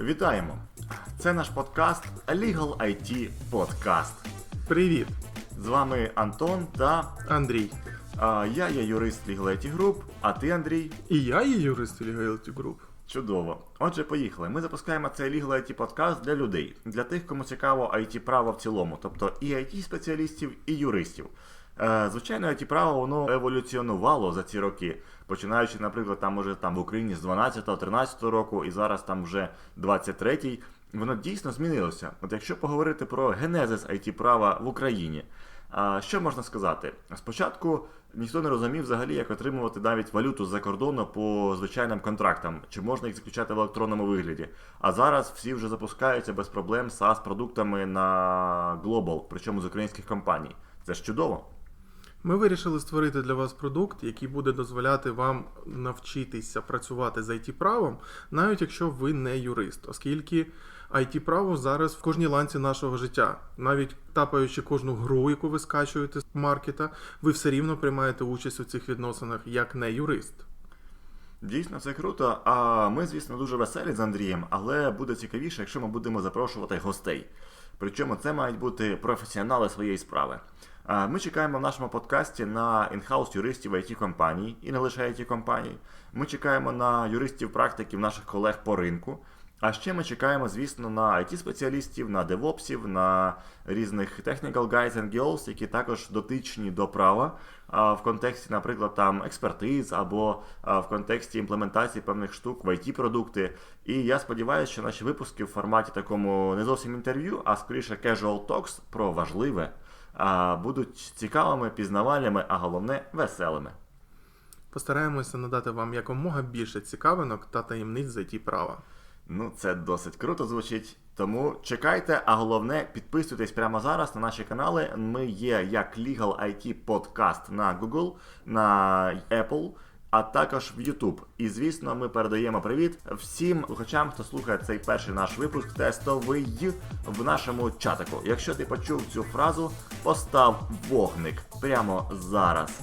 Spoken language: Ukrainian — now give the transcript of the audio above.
Вітаємо! Це наш подкаст Legal IT Podcast. Привіт, З вами Антон та Андрій. а, я є юрист Legal IT Group, а ти, Андрій. І я є юрист Legality Group. Чудово. Отже, поїхали. Ми запускаємо цей Legal IT подкаст для людей, для тих, кому цікаво IT право в цілому, тобто і IT спеціалістів, і юристів. Е, звичайно, IT право воно еволюціонувало за ці роки, починаючи, наприклад, там може там в Україні з 12-13 року, і зараз там вже 23-й. Воно дійсно змінилося. От якщо поговорити про генезис IT права в Україні, Що можна сказати? Спочатку ніхто не розумів взагалі, як отримувати навіть валюту з-за кордону по звичайним контрактам, чи можна їх заключати в електронному вигляді. А зараз всі вже запускаються без проблем SaaS продуктами на Global, причому з українських компаній. Це ж чудово. Ми вирішили створити для вас продукт, який буде дозволяти вам навчитися працювати з it правом, навіть якщо ви не юрист, оскільки it право зараз в кожній ланці нашого життя. Навіть тапаючи кожну гру, яку ви скачуєте з маркета, ви все рівно приймаєте участь у цих відносинах як не юрист. Дійсно, це круто. А ми, звісно, дуже веселі з Андрієм, але буде цікавіше, якщо ми будемо запрошувати гостей. Причому це мають бути професіонали своєї справи. Ми чекаємо в нашому подкасті на інхаус юристів it компаній і не лише it компаній. Ми чекаємо на юристів практиків наших колег по ринку. А ще ми чекаємо, звісно, на it спеціалістів на девопсів, на різних technical guys and girls, які також дотичні до права в контексті, наприклад, там експертиз або в контексті імплементації певних штук в it продукти. І я сподіваюся, що наші випуски в форматі такому не зовсім інтерв'ю, а скоріше casual talks про важливе будуть цікавими, пізнавальними, а головне веселими. Постараємося надати вам якомога більше цікавинок та таємниць з it права. Ну, це досить круто звучить. Тому чекайте, а головне, підписуйтесь прямо зараз на наші канали. Ми є як Legal IT Podcast на Google, на Apple, а також в YouTube. І звісно, ми передаємо привіт всім слухачам, хто слухає цей перший наш випуск тестовий в нашому чатику. Якщо ти почув цю фразу, постав вогник прямо зараз.